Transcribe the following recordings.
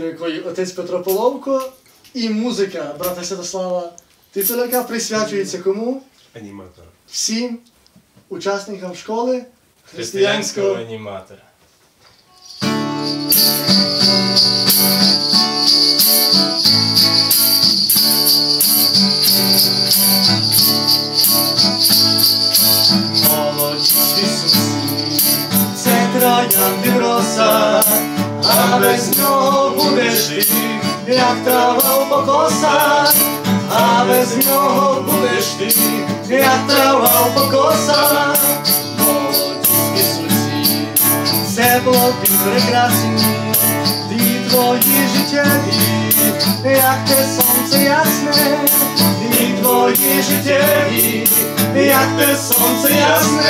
якої отець Петро Половко і музика брата Святослава Тицеляка присвячується кому? Аніматор. Всім учасникам школи Християнського аніматора. молоді Ісусі, це троянди роса, a bez ňoho budeš ty, jak tráva po kosách. A bez ňoho budeš ty, jak tráva u kosách. Moci sluci, sebou ty prekrásny, ty tvoji žiťevi, jak te slnce jasné, твої життєві, як те сонце ясне.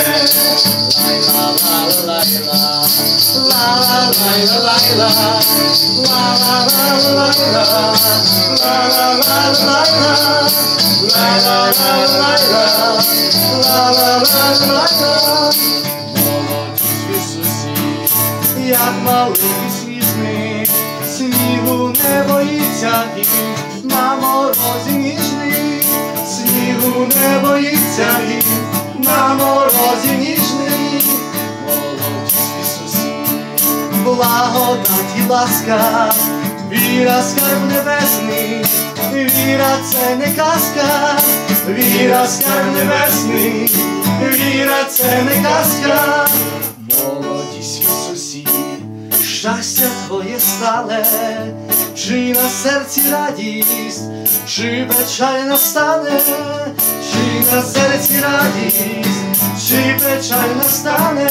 Як маленький сніжний, снігу не боїться він, на морозі благодать і ласка, віра скарб небесний, віра це не казка, віра скарб небесний, віра це не казка, молодість в Ісусі, щастя твоє стале, чи на серці радість, чи печаль настане, чи на серці радість, чи печаль настане.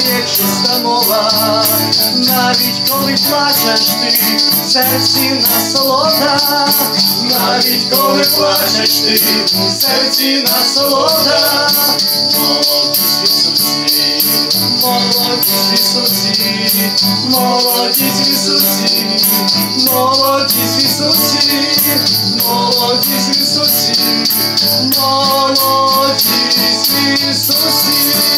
Це є навіть коли плачеш ти, в серці насолода, навіть коли плачеш ти, в серці насолода, молодість в Ісусі, молодість в Ісусі, молодість в Ісусі, молодість в Ісусі, молодість в Ісусі, молодість в.